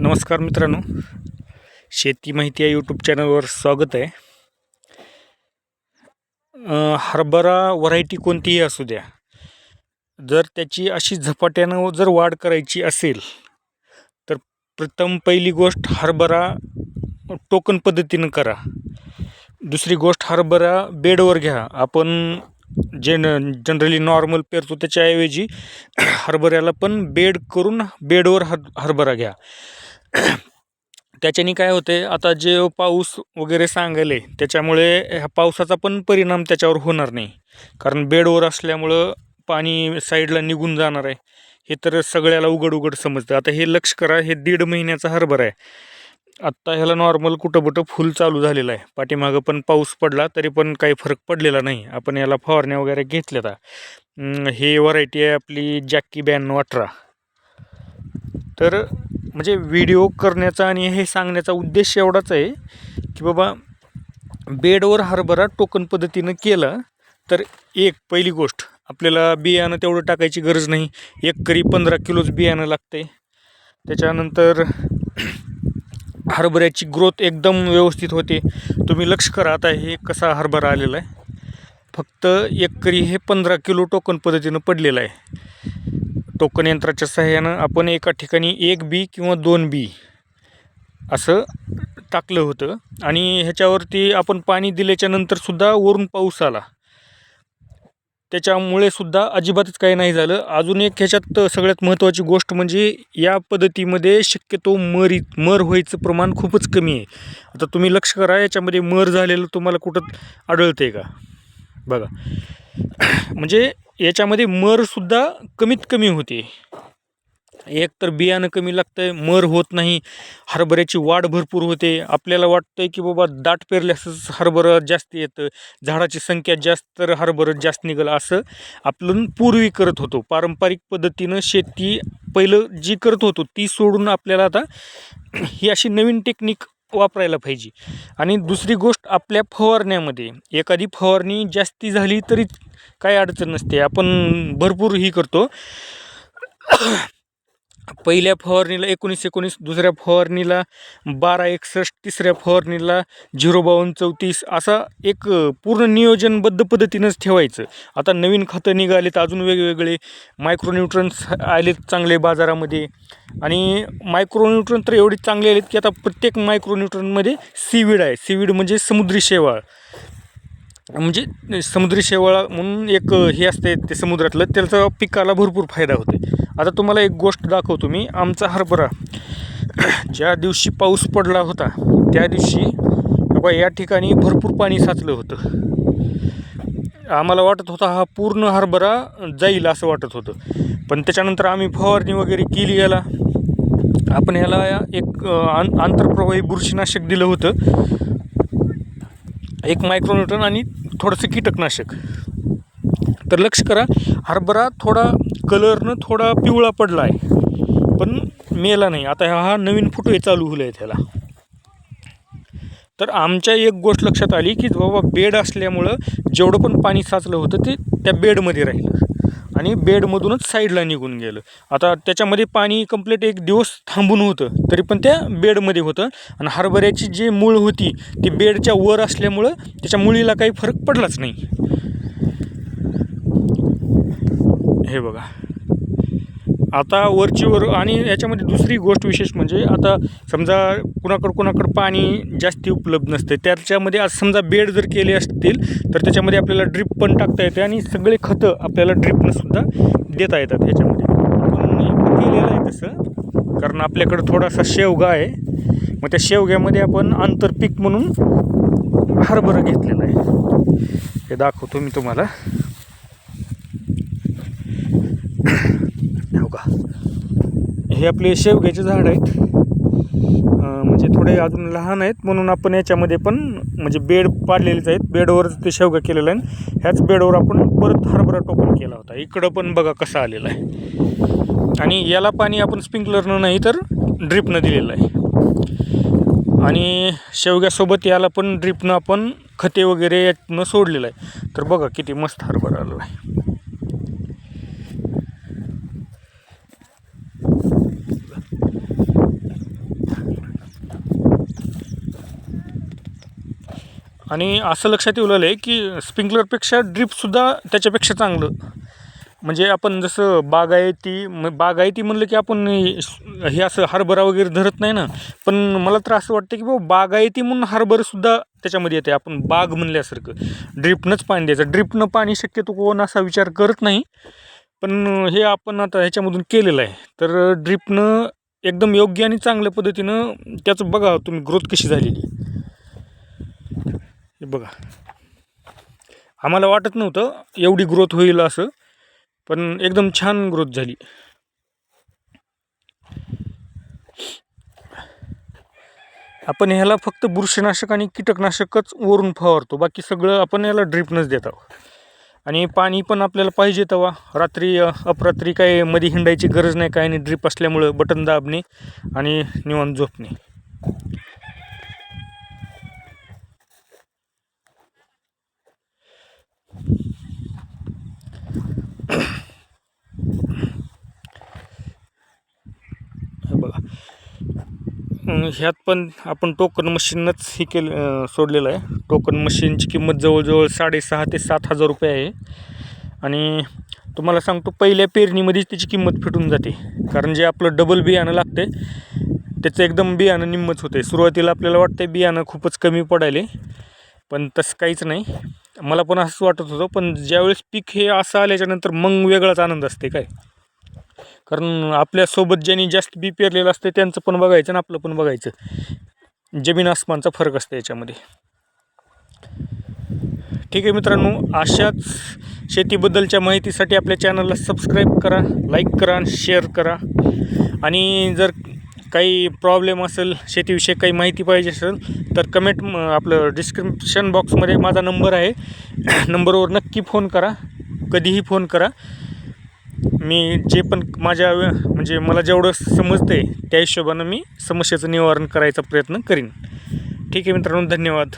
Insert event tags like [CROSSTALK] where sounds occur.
नमस्कार मित्रांनो. शेती माहिती या यूट्यूब चॅनलवर स्वागत आहे. हरभरा व्हरायटी कोणतीही असू द्या जर त्याची अशी झपाट्यानं जर वाढ करायची असेल तर प्रथम पहिली गोष्ट हरभरा टोकन पद्धतीनं करा. दुसरी गोष्ट हरभरा बेडवर घ्या. आपण जे जनरली नॉर्मल पेरतो त्याच्याऐवजी हरभऱ्याला पण बेड करून बेडवर हर हरभरा घ्या. [CLEARS THROAT] त्याच्याने काय होते आता जे पाऊस वगैरे सांगले त्याच्यामुळे ह्या पावसाचा पण परिणाम त्याच्यावर होणार नाही. कारण बेडवर असल्यामुळं पाणी साईडला निघून जाणार आहे. हे तर सगळ्याला उघड उघड समजतं. आता हे लक्ष करा हे दीड महिन्याचा हरभरा आहे. आत्ता ह्याला नॉर्मल कुठं कुठं फुल चालू झालेलं आहे. पाठीमागं पण पाऊस पडला तरी पण काही फरक पडलेला नाही. आपण याला फवारण्या वगैरे घेतल्या अं, हे व्हरायटी आहे आपली जॅकी ब्याण्णव अठरा तर म्हणजे व्हिडिओ करण्याचा आणि हे सांगण्याचा उद्देश एवढाच आहे की बाबा बेडवर हरभरा टोकन पद्धतीनं केलं तर एक पहिली गोष्ट आपल्याला बियाणं तेवढं टाकायची गरज नाही. एक करी पंधरा किलोच बियाणं लागते त्याच्यानंतर हरभऱ्याची ग्रोथ एकदम व्यवस्थित होते. तुम्ही लक्ष करा आता हे कसा हरभरा आलेला आहे. फक्त एक करी हे पंधरा किलो टोकन पद्धतीनं पडलेलं आहे. टोकन यंत्राच्या सहाय्यानं आपण एका ठिकाणी एक बी किंवा दोन बी असं टाकलं होतं. आणि ह्याच्यावरती आपण पाणी दिल्याच्या नंतरसुद्धा वरून पाऊस आला. त्याच्यामुळे सुद्धा अजिबातच काही नाही झालं. अजून एक ह्याच्यात सगळ्यात महत्त्वाची गोष्ट म्हणजे या पद्धतीमध्ये शक्यतो मरी मर व्हायचं प्रमाण खूपच कमी आहे. आता तुम्ही लक्ष करा याच्यामध्ये मर झालेलं तुम्हाला कुठं आढळतं आहे का? बघा. म्हणजे याच्यामध्ये मरसुद्धा कमीत कमी होते. एक तर बियाणं कमी लागतं आहे मर होत नाही हरभऱ्याची वाढ भरपूर होते. आपल्याला वाटतं आहे की बाबा दाट पेरल्यासच हरभरं जास्त येतं झाडाची संख्या जास्त तर हरभरं जास्त निघालं असं आपण पूर्वी करत होतो. पारंपरिक पद्धतीनं शेती पहिलं जी करत होतो ती सोडून आपल्याला आता ही अशी नवीन टेक्निक वापरायला पाहिजे. आणि दुसरी गोष्ट आपल्या फवारण्यामध्ये एखादी फवारणी जास्ती झाली तरी काही अडचण नसते. आपण भरपूर ही करतो. पहिल्या फवारणीला एकोणीस एकोणीस दुसऱ्या फवारणीला बारा एकसष्ट तिसऱ्या फवारणीला झिरो बावन्न चौतीस असा एक पूर्ण नियोजनबद्ध पद्धतीनंच ठेवायचं. आता नवीन खतं निघालेत अजून वेगवेगळे मायक्रोन्यूट्रन्स आलेत चांगले बाजारामध्ये. आणि मायक्रोन्यूट्रन तर एवढे चांगले आलेत की आता प्रत्येक मायक्रोन्यूट्रनमध्ये सीवीड आहे. सीवीड म्हणजे समुद्री शेवाळ. म्हणजे समुद्री शेवाळ म्हणून एक हे असते ते समुद्रातलं. त्याचा पिकाला भरपूर फायदा होते आता तुम्हाला एक गोष्ट दाखवतो मी. आमचा हरभरा ज्या दिवशी पाऊस पडला होता त्या दिवशी बाबा या ठिकाणी भरपूर पाणी साचलं होतं. आम्हाला वाटत होता हा पूर्ण हरभरा जाईल असं वाटत होतं. पण त्याच्यानंतर आम्ही फवारणी वगैरे केली याला. आपण ह्याला एक आं आंतरप्रवाही बुरशीनाशक दिलं होतं. एक मायक्रोन्यूटन आणि थोडंसं कीटकनाशक. तर लक्ष करा हरभरा थोडा कलरनं थोडा पिवळा पडला आहे पण मेला नाही. आता हा नवीन फुटवे चालू होईल आहे त्याला. तर आमच्या एक गोष्ट लक्षात आली की बाबा बेड असल्यामुळं जेवढं पण पाणी साचलं होतं ते त्या बेडमध्ये राहिलं. आणि बेडमधूनच साईडला निघून गेलं. आता त्याच्यामध्ये पाणी कंप्लीट एक दिवस थांबून होतं तरी पण त्या बेडमध्ये होतं. आणि हरभऱ्याची जी मूळ होती ती बेडच्या वर असल्यामुळं त्याच्या मुळीला काही फरक पडलाच नाही. हे बघा. आता वरची वर आणि याच्यामध्ये दुसरी गोष्ट विशेष म्हणजे आता समजा कुणाकडं कुणाकडं पाणी जास्ती उपलब्ध नसते त्याच्यामध्ये आज समजा बेड जर केले असतील तर त्याच्यामध्ये आपल्याला ड्रिप पण टाकता येते आणि सगळे खतं आपल्याला ड्रिपनंसुद्धा देता येतात ह्याच्यामध्ये पण केलेलं आहे तसं कारण आपल्याकडं थोडासा शेवगा आहे. मग त्या शेवग्यामध्ये आपण आंतरपीक म्हणून हरभरा घेतलेला आहे. हे दाखवतो मी तुम्हाला. का. हे आपले शेवग्याचे झाड आहेत. म्हणजे थोडे अजून लहान आहेत म्हणून आपण याच्यामध्ये पण म्हणजे बेड पाडलेलेच आहेत. बेडवर ते शेवगा केलेला आहे. ह्याच बेडवर आपण परत हरभरा टोपण केला होता. इकडं पण बघा कसा आलेला आहे. आणि याला पाणी आपण स्प्रिंकलरनं नाही तर ड्रिपनं दिलेलं आहे. आणि शेवग्यासोबत याला पण ड्रिपनं आपण खते वगैरे यातनं सोडलेलं आहे. तर बघा किती मस्त हरभरा आलेला आहे. आणि असं लक्षात येऊ लागलं आहे की स्प्रिंकलरपेक्षा ड्रीपसुद्धा त्याच्यापेक्षा चांगलं. म्हणजे आपण जसं बागायती म बागायती म्हणलं की आपण हे असं हरभरा वगैरे धरत नाही ना. पण मला तर असं वाटतं की बाबा बागायती म्हणून हरभरसुद्धा त्याच्यामध्ये येते आपण बाग म्हणल्यासारखं. ड्रिपनंच पाणी द्यायचं. ड्रिपनं पाणी शक्यतो कोण असा विचार करत नाही. पण हे आपण आता ह्याच्यामधून केलेलं आहे. तर ड्रिपनं एकदम योग्य आणि चांगल्या पद्धतीनं त्याचं बघा तुम्ही ग्रोथ कशी झालेली आहे. बघा. आम्हाला वाटत नव्हतं एवढी ग्रोथ होईल असं पण एकदम छान ग्रोथ झाली. आपण ह्याला फक्त बुरशीनाशक आणि कीटकनाशकच वरून फवारतो बाकी सगळं आपण याला ड्रिपनंच देत आहोत. आणि पाणी पण आपल्याला पाहिजे तेव्हा रात्री अपरात्री काय मध्ये हिंडायची गरज नाही काय नाही ड्रिप असल्यामुळं बटन दाबणे आणि निवांत झोपणे. बघा. ह्यात पण आपण टोकन मशीनच हे केलं सोडलेलं आहे. टोकन मशीनची किंमत जवळजवळ साडेसहा ते सात हजार रुपये आहे. आणि तुम्हाला सांगतो पहिल्या पेरणीमध्येच त्याची किंमत फिटून जाते. कारण जे आपलं डबल बियाणं लागते त्याचं एकदम बियाणं निम्मच होते सुरुवातीला आपल्याला वाटतं बियाणं खूपच कमी पडायले पण तसं काहीच नाही. मला पण असंच वाटत होतं पण ज्यावेळेस पीक हे असं आल्याच्यानंतर मग वेगळाच आनंद असते काय? कारण आपल्यासोबत ज्यांनी जास्त बी पेरलेलं असतं त्यांचं पण बघायचं आणि आपलं पण बघायचं. जमीन आसमानचा फरक असतो याच्यामध्ये. ठीक आहे मित्रांनो अशाच शेतीबद्दलच्या माहितीसाठी आपल्या चॅनलला सबस्क्राईब करा लाईक करा आणि शेअर करा. आणि जर काही प्रॉब्लेम असेल शेतीविषयी काही माहिती पाहिजे असेल तर कमेंट म- आपलं डिस्क्रिप्शन बॉक्समध्ये माझा नंबर आहे. [COUGHS] नंबरवर नक्की फोन करा. कधीही फोन करा. मी जे पण माझ्या म्हणजे मला जेवढं समजतं आहे त्या हिशोबानं मी समस्येचं निवारण करायचा प्रयत्न करीन. ठीक आहे मित्रांनो धन्यवाद.